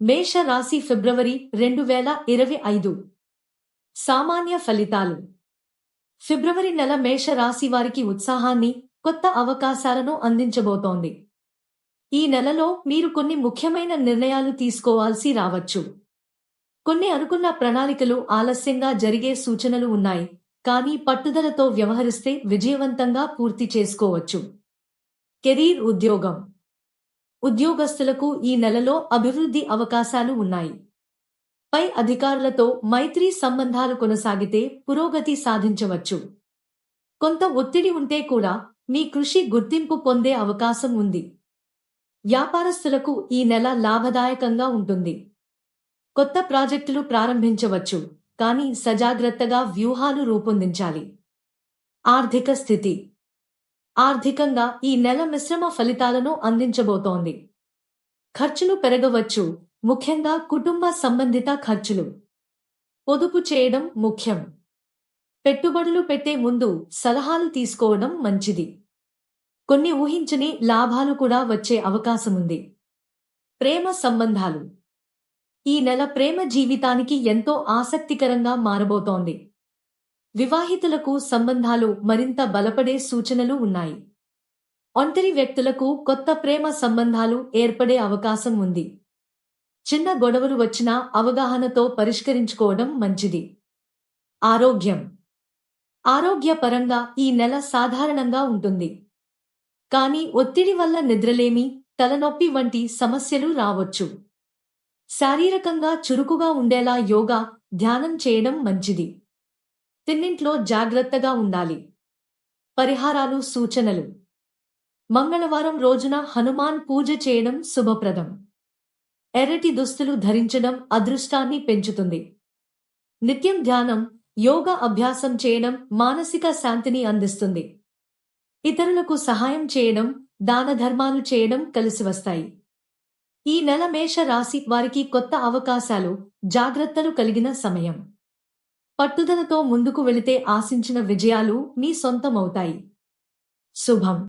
మేష రాశి ఫిబ్రవరి రెండు వేల ఇరవై ఐదు. సామాన్య ఫలితాలు. ఫిబ్రవరి నెల మేష రాశి వారికి ఉత్సాహాన్ని కొత్త అవకాశాలను అందించబోతోంది. ఈ నెలలో మీరు కొన్ని ముఖ్యమైన నిర్ణయాలు తీసుకోవాల్సి రావచ్చు. కొన్ని అనుకున్న ప్రణాళికలు ఆలస్యంగా జరిగే సూచనలు ఉన్నాయి కానీ పట్టుదలతో వ్యవహరిస్తే విజయవంతంగా పూర్తి చేసుకోవచ్చు. కెరీర్ ఉద్యోగం. ఉద్యోగస్తులకు ఈ నెలలో అభివృద్ధి అవకాశాలు ఉన్నాయి. పై అధికారులతో మైత్రి సంబంధాలు కొనసాగితే పురోగతి సాధించవచ్చు. కొంత ఒత్తిడి ఉంటే కూడా మీ కృషి గుర్తింపు పొందే అవకాశం ఉంది. వ్యాపారస్తులకు ఈ నెల లాభదాయకంగా ఉంటుంది. కొత్త ప్రాజెక్టులు ప్రారంభించవచ్చు కానీ సజాగ్రత్తగా వ్యూహాలు రూపొందించాలి. ఆర్థిక స్థితి ఆర్థికంగా ఈ నెల మిశ్రమ ఫలితాలను అందించబోతోంది. ఖర్చులు పెరగవచ్చు. ముఖ్యంగా కుటుంబ సంబంధిత ఖర్చులు. పొదుపు చేయడం ముఖ్యం. పెట్టుబడులు పెట్టే ముందు సలహాలు తీసుకోవడం మంచిది. కొన్ని ఊహించని లాభాలు కూడా వచ్చే అవకాశముంది. ప్రేమ సంబంధాలు. ఈ నెల ప్రేమ జీవితానికి ఎంతో ఆసక్తికరంగా మారబోతోంది. వివాహితులకు సంబంధాలు మరింత బలపడే సూచనలు ఉన్నాయి. ఒంటరి వ్యక్తులకు కొత్త ప్రేమ సంబంధాలు ఏర్పడే అవకాశం ఉంది. చిన్న గొడవలు వచ్చినా అవగాహనతో పరిష్కరించుకోవడం మంచిది. ఆరోగ్యం. ఆరోగ్యపరంగా ఈ నెల సాధారణంగా ఉంటుంది. కానీ ఒత్తిడి వల్ల నిద్రలేమి తలనొప్పి వంటి సమస్యలు రావచ్చు. శారీరకంగా చురుకుగా ఉండేలా యోగా ధ్యానం చేయడం మంచిది. తిన్నింట్లో జాగ్రత్తగా ఉండాలి. పరిహారాలు సూచనలు. మంగళవారం రోజున హనుమాన్ పూజ చేయడం శుభప్రదం. ఎర్రటి దుస్తులు ధరించడం అదృష్టాన్ని పెంచుతుంది. నిత్యం ధ్యానం యోగా అభ్యాసం చేయడం మానసిక శాంతిని అందిస్తుంది. ఇతరులకు సహాయం చేయడం దాన ధర్మాలు చేయడం కలిసి వస్తాయి. ఈ నెల మేష రాశి వారికి కొత్త అవకాశాలు జాగ్రత్తలు కలిగిన సమయం. పట్టుదలతో ముందుకు వెళితే ఆశించిన విజయాలు మీ సొంతమవుతాయి. శుభం.